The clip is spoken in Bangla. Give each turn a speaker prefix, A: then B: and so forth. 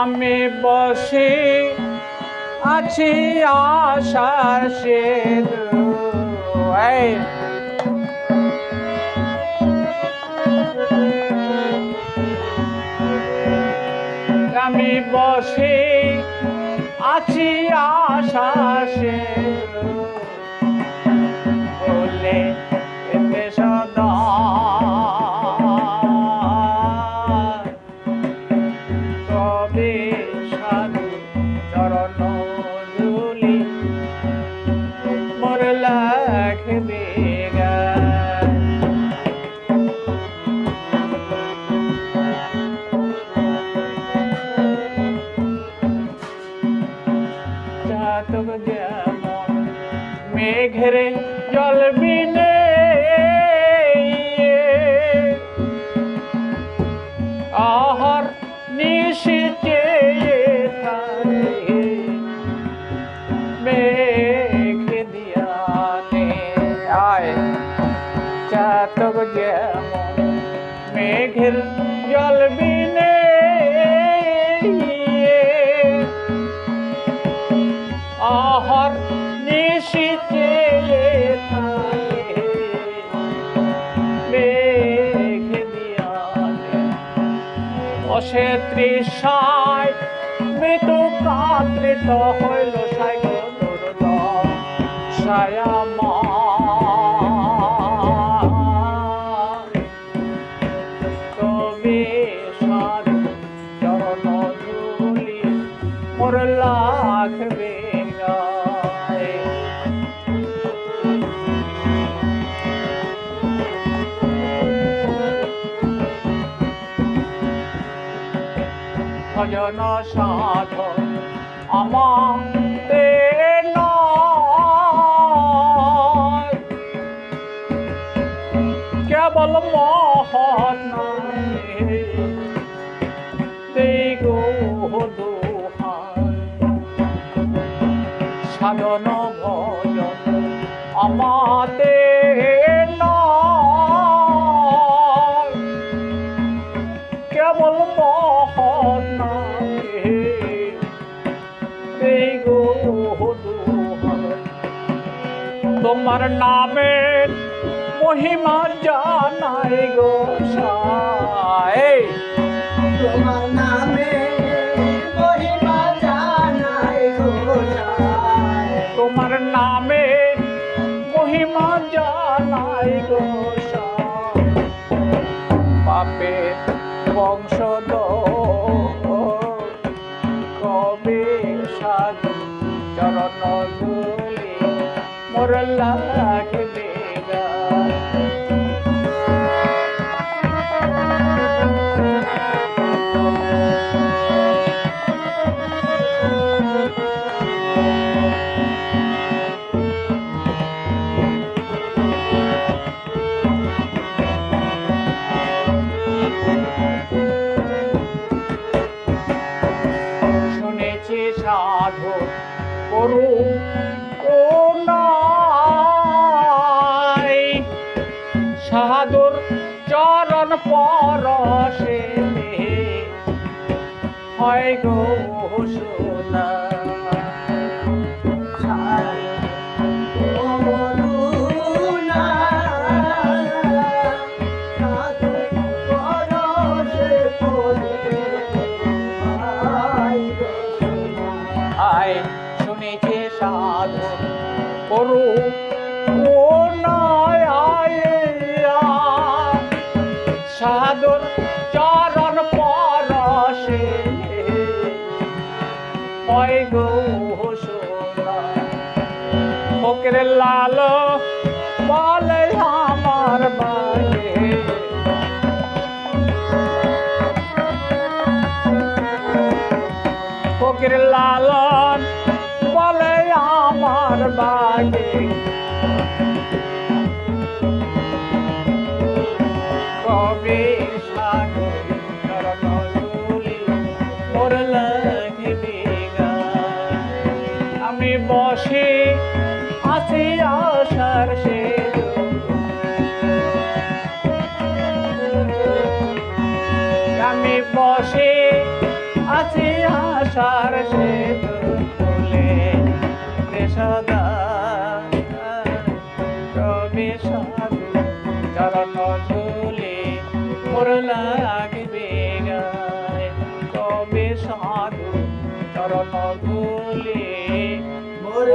A: আমি বসে আছি আশার সে আমি বসে আছি আশা সেতু। মেঘের জল বিনে আহার নিশিচে থাকে মেঘ দিয়ানে। আয় চাতক যেমন মেঘের জল বিনে অসে তৃষায় মৃত কাতৃত হইল সাইকল সায়ামা তবে সাধু চরণ ধুলি মোর লাগবে ভজন সাধ আমাতে কেবল মহৎ গো তোমার নামে মহিমা জানাই গো সাই
B: তোমার নামে মহিমা জানাই গোসাই
A: তোমার নামে মহিমা জানাই গো সাই পাপের বংশদ চরণ মোর লাগবে করু ও নাই সাধুর চরণ পরশে হয় গো শুনেছি সাধু ও নয় আয় চরণ পরশে হয় গো সোনা লাল বলে আমার বাগে ফকির আমার বাগে কবে সাধু চরণ ধুলি মোর লাগবে। আমি বসে আমি বসে চরণ ধুলে মোর